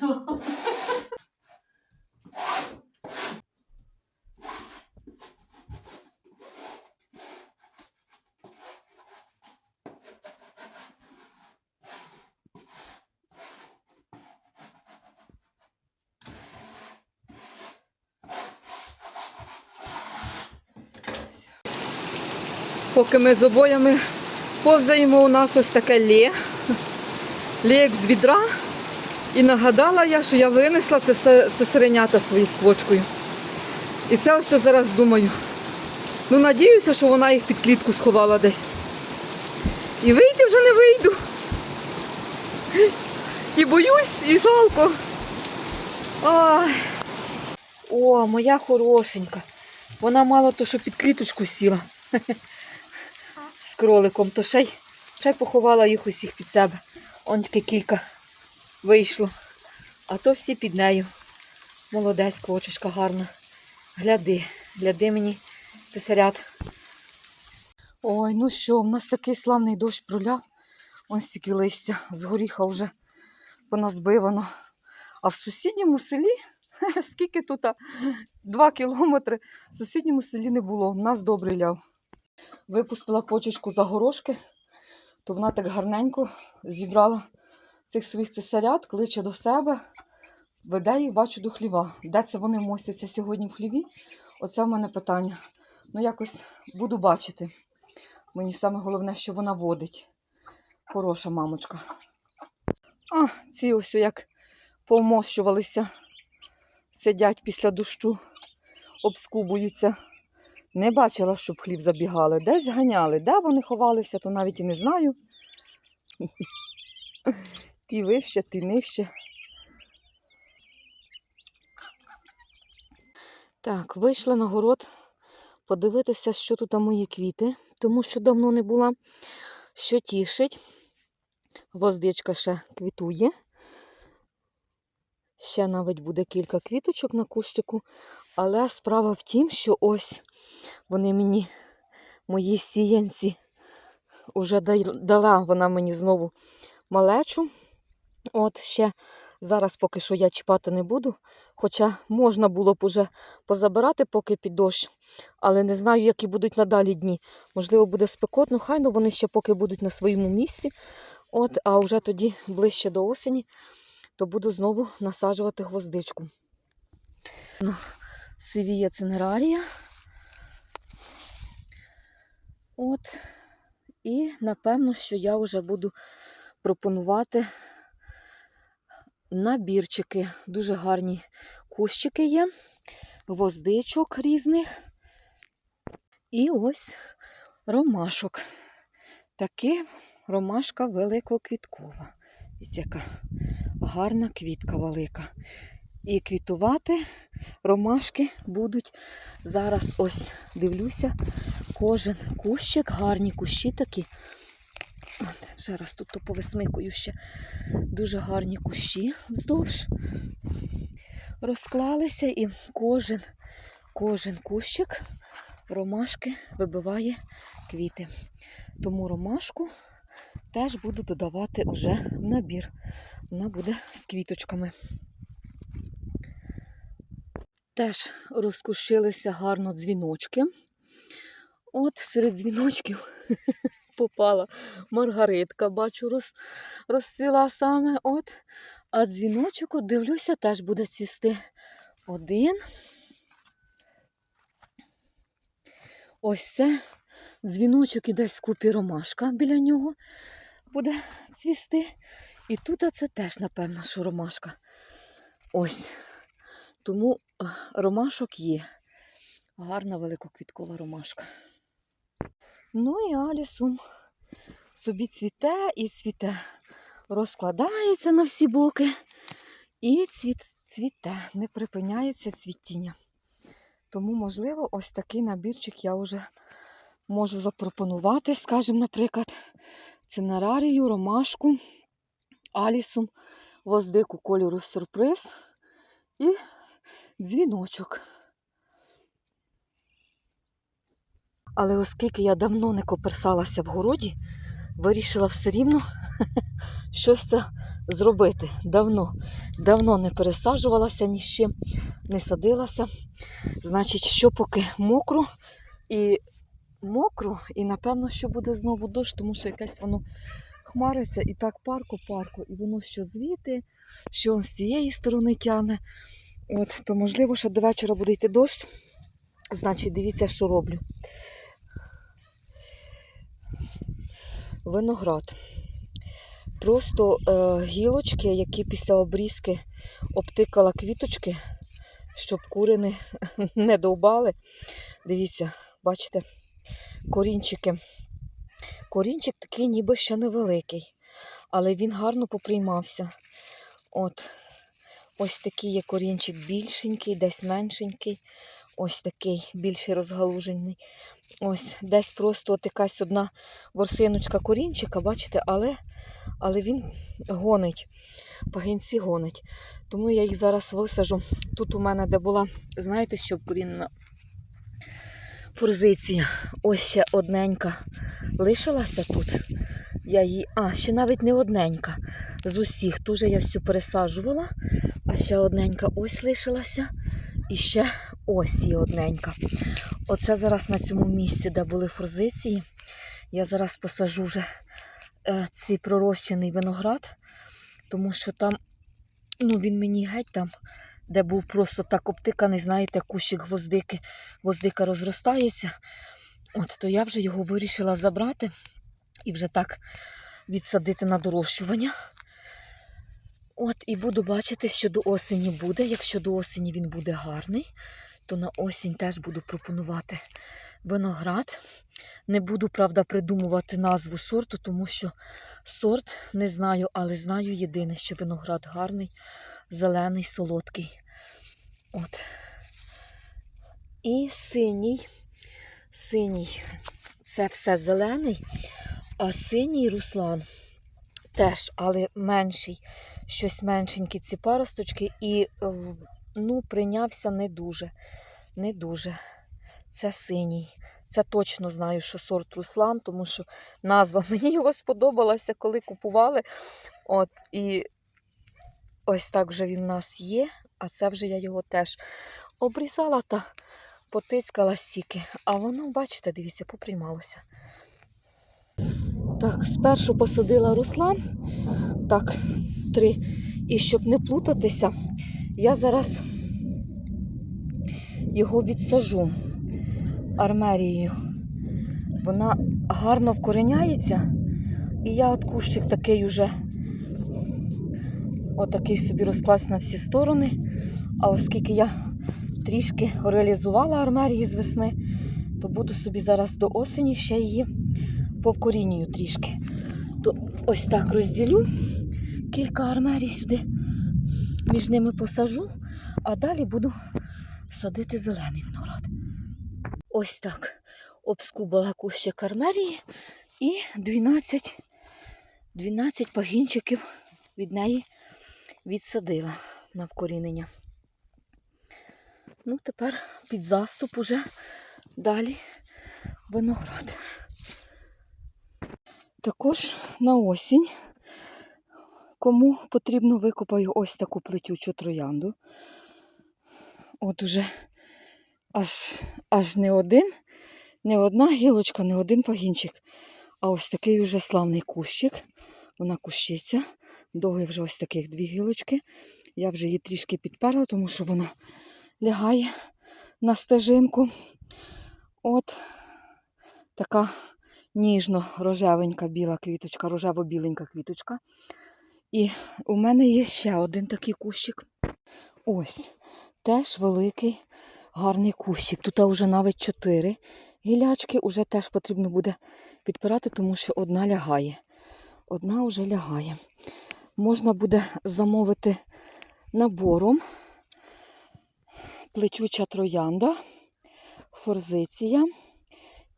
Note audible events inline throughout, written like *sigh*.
вийшло. Поки ми з обоями повзаємо, у нас ось таке лє. Лє як з відра. І нагадала я, що я винесла це, це сиренята свої з квочкою. І це ось зараз думаю. Ну, надіюся, що вона їх під клітку сховала десь. І вийти вже не вийду. І боюсь, і жалко. Ой. О, моя хорошенька. Вона мало то, що під кліточку сіла з кроликом, то ще й, ще й поховала їх усіх під себе. Он тільки кілька вийшло. А то всі під нею. Молодець, квочечка гарна. Гляди, гляди мені цесарят. Ой, ну що, в нас такий славний дощ проляв. Ось стільки листя з горіха вже поназбивано. А в сусідньому селі, *laughs* скільки тут? Два кілометри. В сусідньому селі не було. У нас добрий ляв. Випустила квочечку за горошки, то вона так гарненько зібрала цих своїх цесарят, кличе до себе, веде їх, бачу, до хліва. Де це вони мостяться сьогодні в хліві? Оце в мене питання. Ну, якось буду бачити. Мені саме головне, що вона водить. Хороша мамочка. А, ці ось як повмощувалися, сидять після дощу, обскубуються. Не бачила, щоб в хлів забігали. Десь ганяли. Де вони ховалися, то навіть і не знаю. Ті вище, ті нижче. Так, вийшла на город подивитися, що тут мої квіти, тому що давно не була, що тішить. Гвоздичка ще квітує. Ще навіть буде кілька квіточок на кущику. Але справа в тім, що ось вони мені, мої сіянці, вже дала вона мені знову малечу. От ще зараз поки що я чіпати не буду. Хоча можна було б уже позабирати, поки під дощ. Але не знаю, які будуть надалі дні. Можливо, буде спекотно, хай ну вони ще поки будуть на своєму місці. От, а вже тоді ближче до осені, то буду знову насаджувати гвоздичку. Ну, Сивія цинерарія. От. І напевно, що я вже буду пропонувати набірчики. Дуже гарні кущики є, гвоздичок різних. І ось ромашок. Таки ромашка великоквіткова. Ось яка гарна квітка велика. І квітувати ромашки будуть. Зараз ось дивлюся, кожен кущик, гарні кущі такі. Ще раз тут повисмикую ще дуже гарні кущі вздовж. Розклалися і кожен, кожен кущик ромашки вибиває квіти. Тому ромашку теж буду додавати уже в набір. Вона буде з квіточками. Теж розкушилися гарно дзвіночки. От серед дзвіночків *laughs* попала маргаритка, бачу, роз, розцвіла саме. От. А дзвіночок, от дивлюся, теж буде цвісти. Один. Ось це дзвіночок і десь купі ромашка біля нього буде цвісти. І тут це теж, напевно, що ромашка. Ось. Тому ромашок є. Гарна великоквіткова ромашка. Ну і Алісум собі цвіте і цвіте. Розкладається на всі боки і цвіт, цвіте, не припиняється цвітіння. Тому, можливо, ось такий набірчик я вже можу запропонувати, скажімо, наприклад, цинерарію, ромашку, алісум, воздику кольору сюрприз і дзвіночок. Але оскільки я давно не коперсалася в городі, вирішила все рівно *laughs* щось це зробити. Давно, давно не пересаджувалася ні з чим, не садилася. Значить, що поки мокро і мокро, і напевно, що буде знову дощ, тому що якесь воно хмариться і так парку, парку, і воно що звідти, що з цієї сторони тягне. От, то можливо, що до вечора буде йти дощ. Значить, дивіться, що роблю. Виноград. Просто е, гілочки, які після обрізки обтикала квіточки, щоб кури не, *laughs* не довбали. Дивіться, бачите, корінчики. Корінчик такий ніби ще невеликий, але він гарно поприймався. От, ось такий є корінчик більшенький, десь меншенький. Ось такий більший розгалужений. Ось десь просто от якась одна ворсиночка корінчика, бачите, але, але він гонить. Пагінці гонить. Тому я їх зараз висажу. Тут у мене, де була, знаєте, що вкорінена форзиція. Ось ще одненька лишилася тут. Я її, а, ще навіть не одненька. З усіх. Ту я всю пересаджувала, а ще одненька ось лишилася. І ще ось є одненька. Оце зараз на цьому місці, де були форзиції. Я зараз посажу вже е, цей пророщений виноград, тому що там, ну він мені геть там, де був просто так обтиканий, знаєте, кущик гвоздики, гвоздика розростається. От, то я вже його вирішила забрати і вже так відсадити на дорощування. От, і буду бачити, що до осені буде. Якщо до осені він буде гарний, то на осінь теж буду пропонувати виноград. Не буду, правда, придумувати назву сорту, тому що сорт не знаю, але знаю єдине, що виноград гарний, зелений, солодкий. От. І синій. Синій це все зелений, а синій руслан теж, але менший. Щось меншенькі ці паросточки, і ну, прийнявся не дуже. Не дуже. Це синій. Це точно знаю, що сорт Руслан, тому що назва *laughs* мені його сподобалася, коли купували. От, і ось так вже він у нас є, а це вже я його теж обрізала та потискала стільки. А воно, бачите, дивіться, поприймалося. Так, спершу посадила Руслан. Так, три. І щоб не плутатися, я зараз його відсажу армерією. Вона гарно вкореняється. І я от кущик такий уже отакий собі розклався на всі сторони. А оскільки я трішки реалізувала армерії з весни, то буду собі зараз до осені ще її повкорінюю трішки. То ось так розділю кілька армерій сюди, між ними посажу, а далі буду садити зелений виноград. Ось так обскубала кущик армерії і 12, 12 пагінчиків від неї відсадила на вкорінення. Ну, тепер під заступ уже далі виноград. Також на осінь, кому потрібно, викопаю ось таку плетючу троянду. От уже аж, аж не один, не одна гілочка, не один пагінчик, а ось такий уже славний кущик. Вона кущиться. Довгий вже ось таких дві гілочки. Я вже її трішки підперла, тому що вона лягає на стежинку. От така ніжно-рожевенька біла квіточка, рожево-біленька квіточка. І у мене є ще один такий кущик. Ось, теж великий, гарний кущик. Тут вже навіть чотири гілячки, вже теж потрібно буде підпирати, тому що одна лягає. Одна вже лягає. Можна буде замовити набором плетюча троянда, форзиція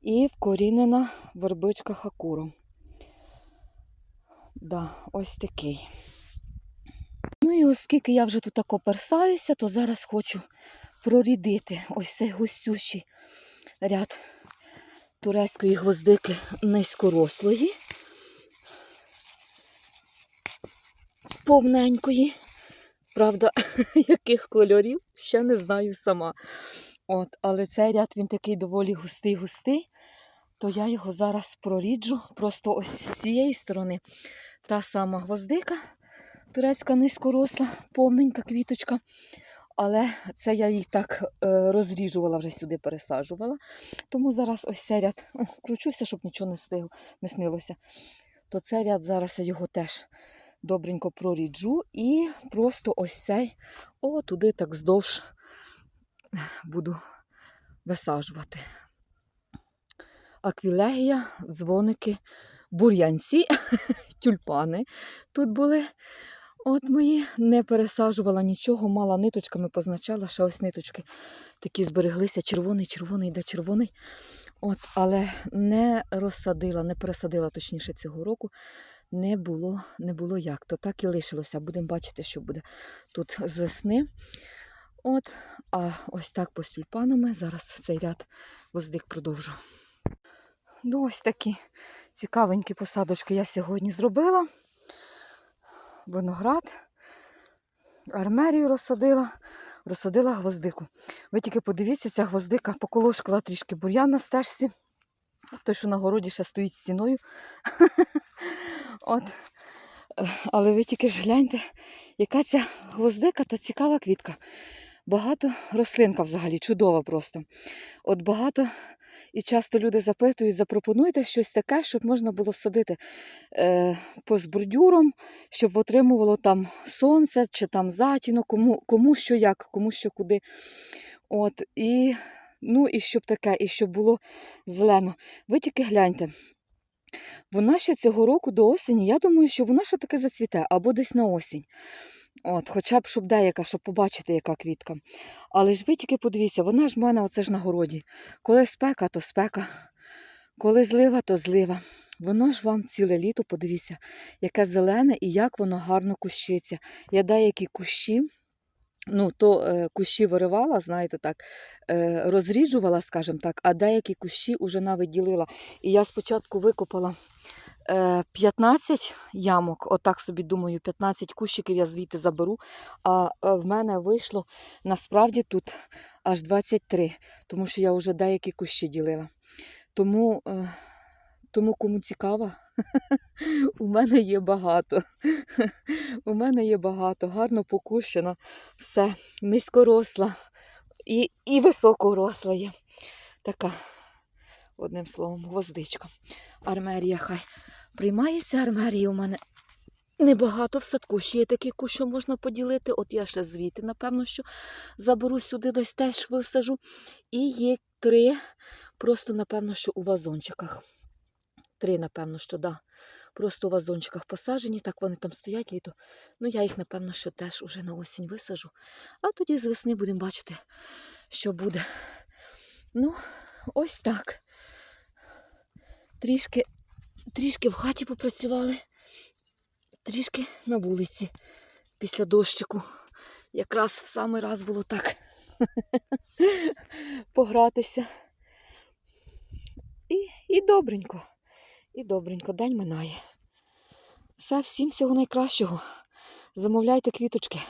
і вкорінена вербичка хакуру. Да, ось такий. Ну і оскільки я вже тут так оперсаюся, то зараз хочу прорідити ось цей густющий ряд турецької гвоздики низькорослої. повненької. Правда, *laughs* яких кольорів, ще не знаю сама. От, але цей ряд він такий доволі густий-густий, то я його зараз проріджу просто ось з цієї сторони. Та сама гвоздика, турецька низькоросла, повненька квіточка. Але це я її так е, розріжувала, вже сюди пересаджувала. Тому зараз ось цей ряд кручуся, щоб нічого не, стиг, не снилося. То цей ряд зараз я його теж добренько проріджу і просто ось цей о, туди так здовж буду висаджувати. Аквілегія, дзвоники, бур'янці, *laughs* тюльпани тут були. От мої не пересаджувала нічого, мала ниточками позначала, ще ось ниточки такі збереглися. Червоний, червоний, де червоний. От, але не розсадила, не пересадила точніше цього року. Не було, не було як. То так і лишилося. Будемо бачити, що буде тут з весни. От, а ось так по тюльпанами. Зараз цей ряд воздих продовжу. Ну, ось такі цікавенькі посадочки я сьогодні зробила. Виноград, армерію розсадила, розсадила гвоздику. Ви тільки подивіться, ця гвоздика поколошкала трішки бур'ян на стежці. Той, що на городі ще стоїть стіною. *laughs* От. Е, Але ви тільки ж гляньте, яка ця гвоздика та цікава квітка. Багато рослинка взагалі, чудова просто. От багато і часто люди запитують, запропонуйте щось таке, щоб можна було садити е, поза бордюром, щоб отримувало там сонце чи там затінок, кому, кому що як, кому що куди. От, і, ну, і щоб таке, і щоб було зелено. Ви тільки гляньте. Вона ще цього року до осені, я думаю, що вона ще таки зацвіте або десь на осінь. От, Хоча б щоб деяка, щоб побачити, яка квітка. Але ж ви тільки подивіться, вона ж в мене оце ж на городі. Коли спека, то спека, коли злива, то злива. Воно ж вам ціле літо, подивіться, яке зелене і як воно гарно кущиться. Я деякі кущі, ну, то е, кущі виривала, знаєте так, е, розріджувала, скажімо так, а деякі кущі вже навіть ділила. І я спочатку викопала 15 ямок, отак собі думаю, 15 кущиків я звідти заберу. А е, в мене вийшло насправді тут аж 23, тому що я вже деякі кущі ділила. Тому, е, тому кому цікаво, *laughs* у мене є багато. *laughs* У мене є багато, гарно покущено, все, низькоросла і, і високоросла є. Така, одним словом, гвоздичка. Армерія хай приймається армерія у мене. Небагато в садку. Ще є такі кущ, що можна поділити. От я ще звідти, напевно, що заберу сюди десь теж висажу. І є три, просто, напевно, що у вазончиках. Три, напевно, що да. Просто у вазончиках посаджені, так вони там стоять літо. Ну, я їх, напевно, що теж уже на осінь висажу. А тоді з весни будемо бачити, що буде. Ну, ось так. Трішки, трішки в хаті попрацювали, трішки на вулиці після дощику. Якраз в самий раз було так *laughs* погратися. І, і добренько. І добренько, день минає. Все, всім всього найкращого. Замовляйте квіточки.